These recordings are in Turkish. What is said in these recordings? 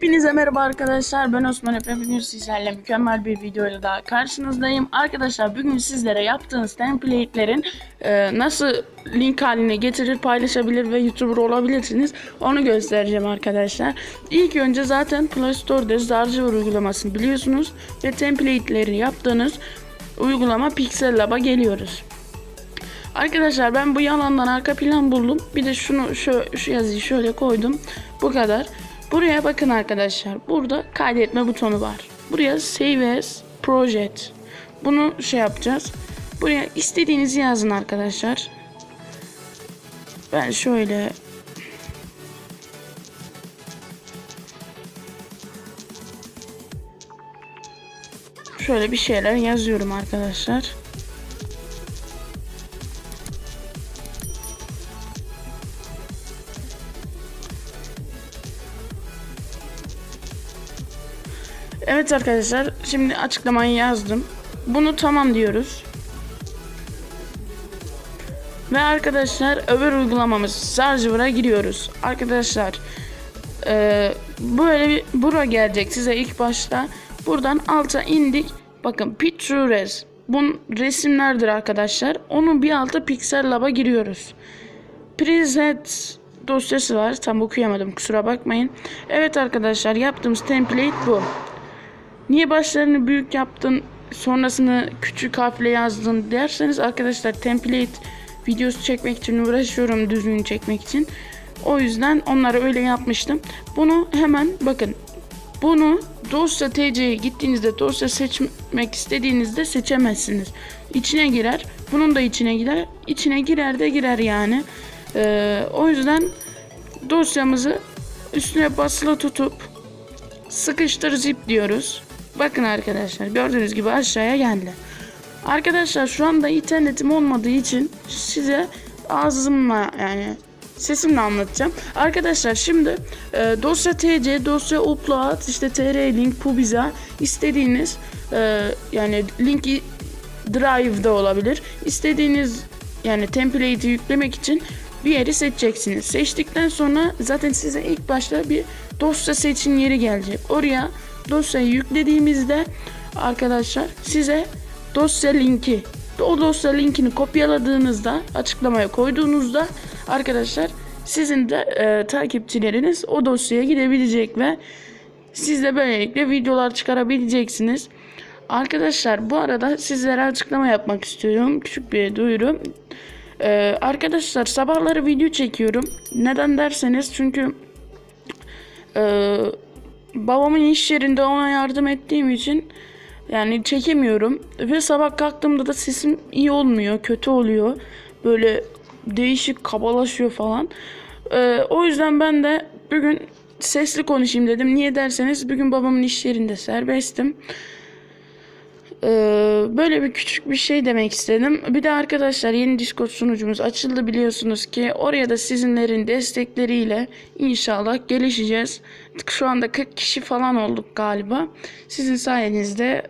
Hepinize merhaba arkadaşlar. Ben Osman Efe. Bugün sizlerle mükemmel bir videoyla daha karşınızdayım. Arkadaşlar bugün sizlere yaptığınız template'lerin e, nasıl link haline getirir, paylaşabilir ve YouTuber olabilirsiniz. Onu göstereceğim arkadaşlar. İlk önce zaten Play Store'da Zarcıvar uygulamasını biliyorsunuz. Ve template'leri yaptığınız uygulama Pixel Lab'a geliyoruz. Arkadaşlar ben bu yalandan arka plan buldum. Bir de şunu şu, şu yazıyı şöyle koydum. Bu kadar. Buraya bakın arkadaşlar. Burada kaydetme butonu var. Buraya Save as Project. Bunu şey yapacağız. Buraya istediğinizi yazın arkadaşlar. Ben şöyle şöyle bir şeyler yazıyorum arkadaşlar. Evet arkadaşlar şimdi açıklamayı yazdım. Bunu tamam diyoruz. Ve arkadaşlar öbür uygulamamız Zarcıvır'a giriyoruz. Arkadaşlar e, böyle bir bura gelecek size ilk başta. Buradan alta indik. Bakın Pictures. Bunun resimlerdir arkadaşlar. Onun bir alta Pixel Lab'a giriyoruz. Preset dosyası var. Tam okuyamadım kusura bakmayın. Evet arkadaşlar yaptığımız template bu. Niye başlarını büyük yaptın sonrasını küçük harfle yazdın derseniz arkadaşlar template videosu çekmek için uğraşıyorum düzgün çekmek için. O yüzden onları öyle yapmıştım. Bunu hemen bakın bunu dosya TC'ye gittiğinizde dosya seçmek istediğinizde seçemezsiniz. İçine girer. Bunun da içine girer. İçine girer de girer yani. Ee, o yüzden dosyamızı üstüne basılı tutup sıkıştır zip diyoruz. Bakın arkadaşlar gördüğünüz gibi aşağıya geldi. Arkadaşlar şu anda internetim olmadığı için size ağzımla yani sesimle anlatacağım. Arkadaşlar şimdi e, dosya TC, dosya upload, işte tr link, pubiza istediğiniz e, yani linki drive'da olabilir. İstediğiniz yani template'i yüklemek için bir yeri seçeceksiniz. Seçtikten sonra zaten size ilk başta bir dosya seçin yeri gelecek. Oraya dosyayı yüklediğimizde arkadaşlar size dosya linki o dosya linkini kopyaladığınızda açıklamaya koyduğunuzda arkadaşlar sizin de e, takipçileriniz o dosyaya gidebilecek ve siz de böylelikle videolar çıkarabileceksiniz. Arkadaşlar bu arada sizlere açıklama yapmak istiyorum. Küçük bir duyuru. Ee, arkadaşlar sabahları video çekiyorum. Neden derseniz çünkü e, babamın iş yerinde ona yardım ettiğim için yani çekemiyorum. Ve sabah kalktığımda da sesim iyi olmuyor. Kötü oluyor. Böyle değişik kabalaşıyor falan. Ee, o yüzden ben de bugün sesli konuşayım dedim. Niye derseniz bugün babamın iş yerinde serbestim. Ee, böyle bir küçük bir şey demek istedim. Bir de arkadaşlar yeni Discord sunucumuz açıldı biliyorsunuz ki oraya da sizinlerin destekleriyle inşallah gelişeceğiz. Şu anda 40 kişi falan olduk galiba. Sizin sayenizde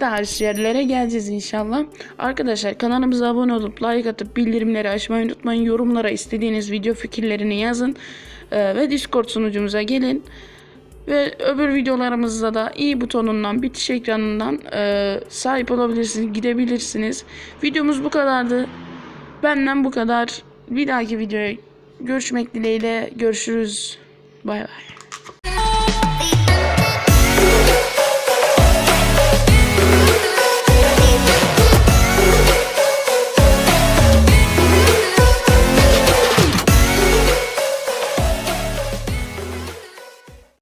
daha yerlere geleceğiz inşallah. Arkadaşlar kanalımıza abone olup like atıp bildirimleri açmayı unutmayın. Yorumlara istediğiniz video fikirlerini yazın. Ee, ve Discord sunucumuza gelin. Ve öbür videolarımızda da i butonundan, bitiş ekranından e, sahip olabilirsiniz, gidebilirsiniz. Videomuz bu kadardı. Benden bu kadar. Bir dahaki videoya görüşmek dileğiyle. Görüşürüz. Bay bay.